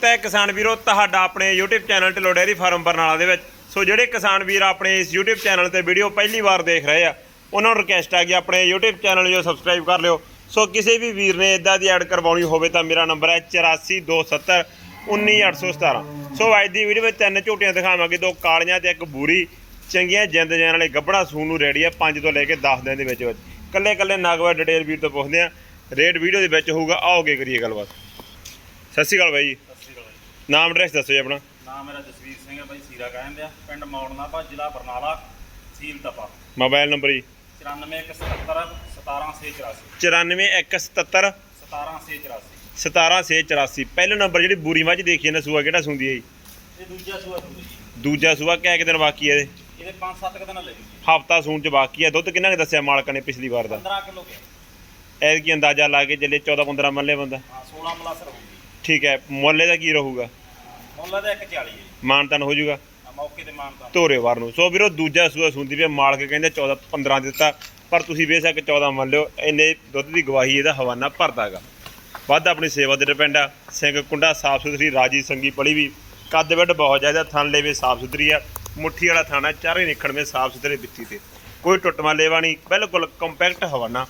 ਤਾਂ ਕਿਸਾਨ ਵੀਰੋ, ਤੁਹਾਡਾ ਆਪਣੇ YouTube channel Dhillon dairy farm Barnala ਦੇ ਵਿੱਚ। ਸੋ ਜਿਹੜੇ ਕਿਸਾਨ ਵੀਰ ਆਪਣੇ ਇਸ YouTube ਚੈਨਲ ਤੇ ਵੀਡੀਓ ਪਹਿਲੀ ਵਾਰ ਦੇਖ ਰਹੇ ਆ, ਉਹਨਾਂ ਨੂੰ ਰਿਕਵੈਸਟ ਆ ਕਿ ਆਪਣੇ YouTube ਚੈਨਲ ਨੂੰ ਸਬਸਕ੍ਰਾਈਬ ਕਰ ਲਿਓ। ਸੋ ਕਿਸੇ ਵੀ ਵੀਰ ਨੇ ਇਦਾਂ ਦੀ ਐਡ ਕਰਵਾਉਣੀ ਹੋਵੇ ਤਾਂ ਮੇਰਾ ਨੰਬਰ ਹੈ 8427 19817 ਸੋ ਅੱਜ ਦੀ ਵੀਡੀਓ ਵਿੱਚ ਤਿੰਨ ਝੋਟੀਆਂ ਦਿਖਾਵਾਂਗੇ, ਦੋ ਕਾਲੀਆਂ ਤੇ ਇੱਕ ਬੂਰੀ, ਚੰਗੀਆਂ ਜਿੰਦ ਜਾਨ ਵਾਲੇ ਗੱਬੜਾ ਸੂਨ ਨੂੰ ਰੈਡੀ ਆ 5 ਤੋਂ ਲੈ ਕੇ 10 ਦਿਨ ਦੇ ਵਿੱਚ ਵਿੱਚ। ਕੱਲੇ ਕੱਲੇ ਨਾਗਵਾ ਡਿਟੇਲ ਵੀਰ ਤੋਂ ਪੁੱਛਦੇ ਆ। ਰੇਟ ਵੀਡੀਓ ਦੇ ਵਿੱਚ ਹੋਊਗਾ। ਆਓਗੇ ਕਰੀਏ ਗੱਲਬਾਤ। ਸਤਿ ਸ਼੍ਰੀ ਅਕਾਲ ਬਾਈ ਨਾਮ ਐਡਰੈਸ ਦੱਸੋ ਜੀ ਆਪਣਾ। ਨਾਮ ਮੇਰਾ ਜਸਵੀਰ ਸਿੰਘ ਹੈ ਬਾਈ ਸੀਰਾ ਕਹਿੰਦੇ ਆ। ਪਿੰਡ ਮੌੜਨਾਪਾ ਜ਼ਿਲ੍ਹਾ ਬਰਨਾਲਾ ਤਹਿਸੀਲ ਤਪਾ। ਮੋਬਾਈਲ ਨੰਬਰ ਜੀ। 9417 17684 94177 17684 17684 ਪਹਿਲਾ ਨੰਬਰ ਜਿਹੜੀ ਬੂਰੀ ਮੱਝ ਦੇਖੀ ਨਾ ਸੂਆ ਕਿਹੜਾ ਸੁੰਦੀ ਹੈ ਜੀ? ਇਹ ਦੂਜਾ ਸੂਆ ਜੀ। ਦੂਜਾ ਸੂਆ ਕਿਹ ਕਿ ਦਿਨ ਬਾਕੀ ਹੈ ਇਹਦੇ? ਇਹਦੇ 5-7 ਦਿਨ ਲੈ ਜੀ। ਹਫਤਾ ਸੂਣ ਚ ਬਾਕੀ ਹੈ। ਦੁੱਧ ਕਿੰਨਾ ਕੁ ਦੱਸਿਆ ਮਾਲਕ ਨੇ ਪਿਛਲੀ ਵਾਰ ਦਾ? 15 ਕਿਲੋ ਗਿਆ। ਐਦ ਕੀ ਅੰਦਾਜ਼ਾ ਲਾ ਕੇ ਚੱਲੇ 14 15 ਮੰਨ ਲੈ ਬੰਦਾ। ਹਾਂ 16 ਪਲੱਸ ਰਹੂਗੀ। ਠੀਕ ਹੈ ਮੁੱਲ ਦਾ ਕੀ ਰਹੂਗਾ? ਮੁੱਲ ਦਾ 140 ਹੈ ਮਾਨਤਨ ਹੋ ਜਾਊਗਾ? ਆ ਮੌਕੇ ਤੇ ਮਾਨਤਾ ਧੋਰੇ ਵਾਰ ਨੂੰ। ਸੋ ਵੀਰੋ ਦੂਜਾ ਸੂਆ ਸੁੰਦੀ ਵੀ ਮਾਲਕ ਕਹਿੰਦੇ 14 15 ਦਿੱਤਾ ਪਰ ਤੁਸੀਂ ਬੇਸ਼ੱਕ 14 ਮੰਨ ਲਿਓ ਇੰਨੇ ਦੁੱਧ ਦੀ ਗਵਾਹੀ ਇਹਦਾ ਹਵਾਨਾ ਭਰਦਾਗਾ ਵੱਧ ਆਪਣੀ ਸੇਵਾ ਤੇ ਡਿਪੈਂਡ ਆ। ਸਿੰਘ ਕੁੰਡਾ ਸਾਫ਼ ਸੁਥਰੀ ਰਾਜੀ ਸੰਗੀ ਪੜੀ ਵੀ। ਕੱਦ ਵੱਡ ਬਹੁਤ ਜ਼ਿਆਦਾ ਥਣ ਲੇਵੇ ਸਾਫ਼ ਸੁਥਰੀ ਆ। ਮੁੱਠੀ ਵਾਲਾ ਥਾਣਾ ਚਾਰੇ ਨਿਖੜਵੇਂ ਸਾਫ਼ ਸੁਥਰੇ ਬਿੱਤੀ ਤੇ। ਕੋਈ ਟੁੱਟਮਾ ਲੇਵਾ ਨਹੀਂ ਬਿਲਕੁਲ ਕੰਪੈਕਟ ਹਵਾਨਾ।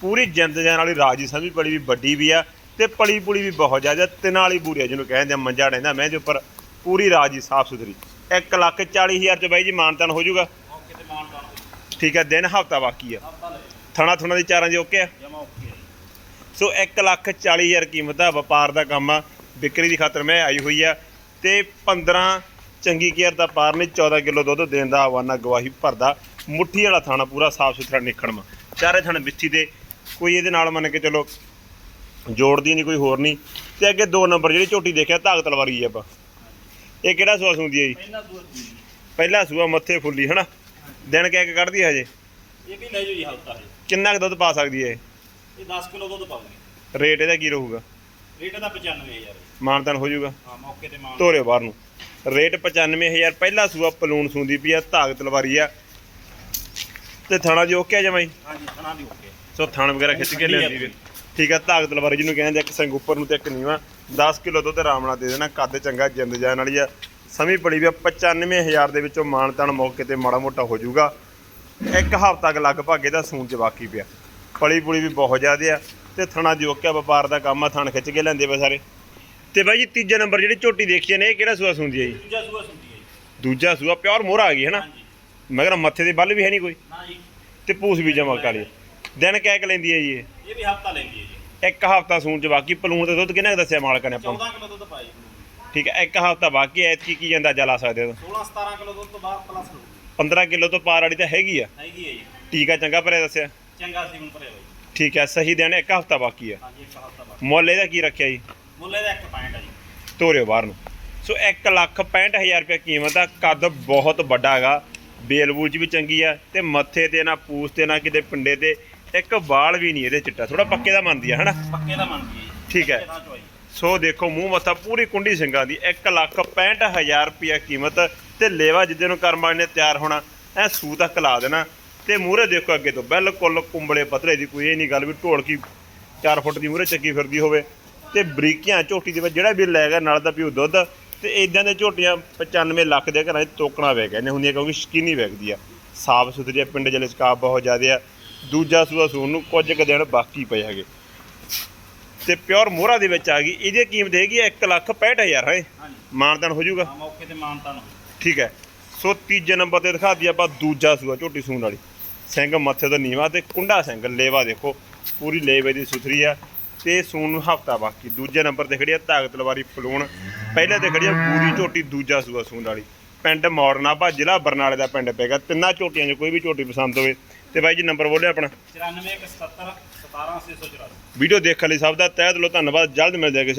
ਪੂਰੀ ਜਿੰਦ ਜਾਨ ਵਾਲੀ ਰਾਜੀ ਸੰਗੀ ਪੜੀ ਵੀ ਵੱਡੀ ਵੀ ਆ। ਤੇ ਪਲੀ ਪੁਲੀ ਵੀ ਬਹੁਤ ਜ਼ਿਆਦਾ, ਤਿੰਨ ਵਾਲੀ ਬੂਰੀ ਆ ਜਿਹਨੂੰ ਕਹਿੰਦੇ ਆ, ਮੰਜਾ ਡੈਂਦਾ ਮੈਂ ਦੇ ਉੱਪਰ, ਪੂਰੀ ਰਾਜੀ ਸਾਫ਼ ਸੁਥਰੀ। 1 ਲੱਖ 40 ਹਜ਼ਾਰ ਚ ਬਾਈ ਜੀ ਮਾਨਤਨ ਹੋ ਜਾਊਗਾ। ਠੀਕ ਹੈ ਦਿਨ ਹਫਤਾ ਬਾਕੀ ਆ। ਥਣਾ ਥਣਾ ਥੁਣਾ ਦੀ ਚਾਰਾਂ ਦੀ ਓਕੇ ਆ? ਸੋ 1 ਲੱਖ 40 ਹਜ਼ਾਰ ਕੀਮਤ ਦਾ ਵਪਾਰ ਦਾ ਕੰਮ ਆ, ਵਿਕਰੀ ਦੀ ਖਾਤਰ ਮੈਂ ਆਈ ਹੋਈ ਆ। ਤੇ 15 ਚੰਗੀ ਕੇਅਰ ਦਾ ਪਾਰ ਨੇ 14 ਕਿਲੋ ਦੁੱਧ ਦੇਣ ਦਾ ਆਵਾਨਾ ਗਵਾਹੀ ਭਰਦਾ। ਮੁੱਠੀ ਵਾਲਾ ਥਾਣਾ ਪੂਰਾ ਸਾਫ਼ ਸੁਥਰਾ ਨਿਖੜਮਾ। ਚਾਰੇ ਥਣ ਬਿੱਥੀ ਦੇ, ਕੋਈ ਇਹਦੇ ਨਾਲ ਮੰਨ ਕੇ ਚਲੋ ਜੋੜਦੀ ਨਹੀਂ ਕੋਈ ਹੋਰ ਨਹੀਂ ਤੇ ਅੱਗੇ ਦੋ ਨੰਬਰ ਜਿਹੜੀ ਝੋਟੀ ਦੇਖਿਆ ਧਾਗ ਤਲਵਾਰੀ ਆ ਆਪਾਂ। ਇਹ ਕਿਹੜਾ ਸੂਆ ਸੁੰਦੀ ਹੈ ਜੀ? ਪਹਿਲਾ ਸੂਆ। ਪਹਿਲਾ ਮੱਥੇ ਫੁੱਲੀ ਹਨਾ? ਦਿਨ ਕਹਿ ਕੇ ਕੱਢਦੀ ਹੈ ਹਜੇ? ਇਹ ਵੀ ਲੈ ਜਾਓ ਜੀ ਹਫਤਾ ਹੈ। ਕਿੰਨਾ ਕੁ ਦੁੱਧ ਪਾ ਸਕਦੀ ਹੈ ਇਹ? ਇਹ 10 ਕਿਲੋ ਦੁੱਧ ਪਾਉਂਗੇ ਰੇਟ ਇਹਦਾ ਕੀ ਰਹੂਗਾ? ਰੇਟ ਦਾ 95000 ਮਾਨਤਨ ਹੋ ਜਾਊਗਾ? ਹਾਂ ਮੌਕੇ ਤੇ ਮਾਨ ਧੋਰੇ ਬਾਹਰ ਨੂੰ। ਰੇਟ 95000 ਪਹਿਲਾ ਸੂਆ ਪਲੂਣ ਸੂੰਦੀ ਪਈ ਆ ਧਾਗ ਤਲਵਾਰੀ ਆ। ਤੇ ਥਾਣਾ ਜੀ ਓਕੇ ਆ ਜਮਾਈ ਹਾਂਜੀ ਥਣਾ ਵੀ ਓਕੇ ਸੋ ਥਣ ਵਗੈਰਾ ਖਿੱਚ ਕੇ ਲਿਆਂਦੀ ਵੀ ਠੀਕ ਆ ਧਾਗ ਤਲਵਾਰੀ ਜਿਹਨੂੰ ਕਹਿੰਦੇ ਇੱਕ ਸੰਗ ਉੱਪਰ ਨੂੰ ਤੇ ਇੱਕ ਨੀਵਾ। 10 ਕਿਲੋ ਦੁੱਧ ਆਰਾਮ ਨਾਲ ਦੇ ਦੇਣਾ ਕੱਦ ਚੰਗਾ ਜਿੰਦ ਜਾਨ ਵਾਲੀ ਆ। ਸਮੀ ਪੜੀ ਵੀ ਆ 95000 ਦੇ ਵਿੱਚੋਂ ਮਾਨਤਨ ਮੌਕੇ ਤੇ ਮਾੜਾ ਮੋਟਾ ਹੋ ਜਾਊਗਾ। ਇੱਕ ਹਫ਼ਤਾ ਕ ਲਗਭਗ ਇਹਦਾ ਸੂਣ ਚ ਬਾਕੀ ਪਿਆ। ਪਲੀ ਪੁਲੀ ਵੀ ਬਹੁਤ ਜ਼ਿਆਦੇ ਆ ਤੇ ਥਣਾ ਜੀ ਓਕੇ ਆ ਵਪਾਰ ਦਾ ਕੰਮ ਆ ਥਣ ਖਿੱਚ ਕੇ ਲੈਂਦੇ ਵਾ ਸਾਰੇ। ਤੇ ਬਾਈ ਜੀ ਤੀਜੇ ਨੰਬਰ ਜਿਹੜੀ ਝੋਟੀ ਦੇਖੀ ਨੇ ਇਹ ਕਿਹੜਾ ਸੂਆ ਸੁੰਦੀ ਹੈ ਜੀ? ਦੂਜਾ ਸੂਆ ਸੁਣਦੀ ਹੈ ਜੀ। ਦੂਜਾ ਸੂਆ ਪਿਓਰ ਮੋਹਰਾ ਆ ਗਈ ਹੈ ਨਾ? ਮਗਰ ਮੱਥੇ ਦੇ ਬੱਲ ਵੀ ਹੈ ਨਹੀਂ ਕੋਈ? ਨਾ ਜੀ। ਤੇ ਪੂਸ ਵੀ ਜਮਾ ਕਾਲੀ। ਦਿਨ ਕਹਿ ਕੇ ਲੈਂਦੀ ਹੈ ਜੀ ਇਹ। ਇਹ ਵੀ ਹਫਤਾ ਲੈਂਦੀ ਇੱਕ ਹਫ਼ਤਾ ਸੂਣ ਚ ਬਾਕੀ ਪਲੂਣ ਤੇ ਦੁੱਧ ਕਿੰਨਾ ਕੁ ਦੱਸਿਆ ਮਾਲਕ ਨੇ ਆਪਾਂ ਨੂੰ? 14 ਕਿਲੋ ਦੁੱਧ ਪਾਈ। ਠੀਕ ਹੈ ਇੱਕ ਹਫ਼ਤਾ ਬਾਕੀ ਐ ਕੀ ਕੀ ਅੰਦਾਜ਼ਾ ਲਾ ਸਕਦੇ ਹੋ 16 17 ਕਿਲੋ ਦੁੱਧ ਤੋਂ ਬਾਅਦ ਪਲੱਸ ਹੋਊਗੀ 15 ਕਿਲੋ ਤੋਂ ਪਾਰ ਵਾਲੀ ਤਾਂ ਹੈਗੀ ਆ। ਹੈਗੀ ਹੈ ਜੀ। ਟੀਕਾ ਚੰਗਾ ਭਰਿਆ ਦੱਸਿਆ। ਚੰਗਾ ਸੀਮਨ ਭਰਿਆ ਬਾਈ ਠੀਕ ਹੈ ਸਹੀ ਦਿਨ ਇੱਕ ਹਫ਼ਤਾ ਬਾਕੀ ਆ। ਹਾਂਜੀ ਇੱਕ ਹਫਤਾ ਬਾਅਦ ਮੁੱਲ ਇਹਦਾ ਕੀ ਰੱਖਿਆ ਜੀ? ਮੁੱਲ ਇਹਦਾ ਇੱਕ ਪੁਆਇੰਟ ਹੈ ਜੀ। ਤੋਰਿਓ ਬਾਹਰ ਨੂੰ। ਸੋ 1 ਲੱਖ 65000 ਰੁਪਏ ਕੀਮਤ ਆ ਕੱਦ ਬਹੁਤ ਵੱਡਾ ਹੈਗਾ। ਬੇਲਬੂਲ ਚ ਵੀ ਚੰਗੀ ਆ ਤੇ ਮੱਥੇ ਤੇ ਨਾ ਪੂਸ ਤੇ ਨਾ ਕਿਤੇ ਪਿੰਡੇ ਤੇ ਇੱਕ ਵਾਲ ਵੀ ਨਹੀਂ ਇਹਦੇ ਚਿੱਟਾ ਥੋੜਾ ਪੱਕੇ ਦਾ ਮੰਨਦੀ ਆ ਹਨਾ? ਪੱਕੇ ਦਾ ਮੰਨਦੀ ਹੈ ਠੀਕ ਹੈ। ਸੋ ਦੇਖੋ ਮੂੰਹ ਮੱਥਾ ਪੂਰੀ ਕੁੰਡੀ ਸਿੰਘਾਂ ਦੀ 1 ਲੱਖ 65000 ਰੁਪਿਆ ਕੀਮਤ ਤੇ ਲੇਵਾ ਜਿੱਦੇ ਨੂੰ ਕਰਮ ਵਾਲੇ ਨੇ ਤਿਆਰ ਹੋਣਾ ਐ ਸੂ ਤੱਕ ਲਾ ਦੇਣਾ। ਤੇ ਮੂਹਰੇ ਦੇਖੋ ਅੱਗੇ ਤੋਂ ਬਿਲਕੁਲ ਕੁੰਬਲੇ ਪਤਲੇ ਦੀ ਕੋਈ ਇਹ ਨਹੀਂ ਗੱਲ ਵੀ ਢੋਲਕੀ 4 ਫੁੱਟ ਦੀ ਮੂਹਰੇ ਚੱਕੀ ਫਿਰਦੀ ਹੋਵੇ। ਤੇ ਬਰੀਕੀਆਂ ਝੋਟੀ ਦੇ ਵਿੱਚ ਜਿਹੜਾ ਵੀ ਲੈ ਗਿਆ ਨਾਲ ਦਾ ਪਿਓ ਦੁੱਧ ਤੇ ਇਦਾਂ ਦੇ ਝੋਟੀਆਂ 95 ਲੱਖ ਦੇ ਘਰਾਂ 'ਚ ਤੋਕਣਾ ਵੇ ਕਹਿੰਦੇ ਹੁੰਦੀਆਂ ਕਿਉਂਕਿ ਸ਼ਕੀਨੀ ਵੇਖਦੀ ਆ। ਸਾਫ਼ ਸੁਥਰੀ ਆ ਪਿੰਡ ਜਲੇ ਸਕਾਬ ਬਹੁਤ ਜ਼ਿਆਦੇ ਆ। ਦੂਜਾ ਸੂਆ ਸੂਣ ਨੂੰ ਕੁਝ ਕੁ ਦਿਨ ਬਾਕੀ ਪਏ ਹੈਗੇ। ਤੇ ਪਿਓਰ ਮੋਹਰਾ ਦੇ ਵਿੱਚ ਆ ਗਈ। ਇਹਦੀ ਕੀਮਤ ਹੈਗੀ 1 ਲੱਖ 65000 ਹੈ? ਹਾਂਜੀ। ਮਾਨਦਾਨ ਹੋ ਜਾਊਗਾ? ਹਾਂ ਮੌਕੇ ਤੇ ਮਾਨਤਾ ਨੂੰ ਠੀਕ ਹੈ। ਸੋ ਤੀਜੇ ਨੰਬਰ ਤੇ ਦਿਖਾ ਦਈਏ ਆਪਾਂ ਦੂਜਾ ਸੂਆ ਝੋਟੀ ਸੂਣ ਵਾਲੀ। ਸਿੰਘ ਮੱਥੇ ਤੋਂ ਨੀਵਾ ਤੇ ਕੁੰਡਾ ਸਿੰਘ ਲੇਵਾ ਦੇਖੋ। ਪੂਰੀ ਲੇਵੇ ਦੀ ਸੁਥਰੀ ਆ ਤੇ ਸੂਣ ਨੂੰ ਹਫਤਾ ਬਾਕੀ। ਦੂਜੇ ਨੰਬਰ ਤੇ ਖੜੀ ਆ ਤਾਕਤ ਤਲਵਾਰੀ ਫਲੂਣ। ਪਹਿਲੇ ਤੇ ਖੜੀ ਆ ਪੂਰੀ ਝੋਟੀ ਦੂਜਾ ਸੂਆ ਸੂਣ ਵਾਲੀ। ਪਿੰਡ ਮੌਰਨਾਭਾ ਜ਼ਿਲ੍ਹਾ ਬਰਨਾਲੇ ਦਾ ਪਿੰਡ ਪੈਗਾ ਤਿੰਨਾਂ ਝੋਟੀਆਂ 'ਚ ਕੋਈ ਵੀ ਝੋਟੀ ਪਸੰਦ ਹੋਵੇ ਤੇ ਬਾਈ ਜੀ ਨੰਬਰ ਬੋਲਿਓ ਆਪਣਾ। 94 170 17684 ਵੀਡੀਓ ਦੇਖਣ ਲਈ ਸਭ ਦਾ ਤਹਿ ਦਿਲੋਂ ਧੰਨਵਾਦ। ਜਲਦ ਮਿਲ ਜਾਏਗਾ ਕਿਸੇ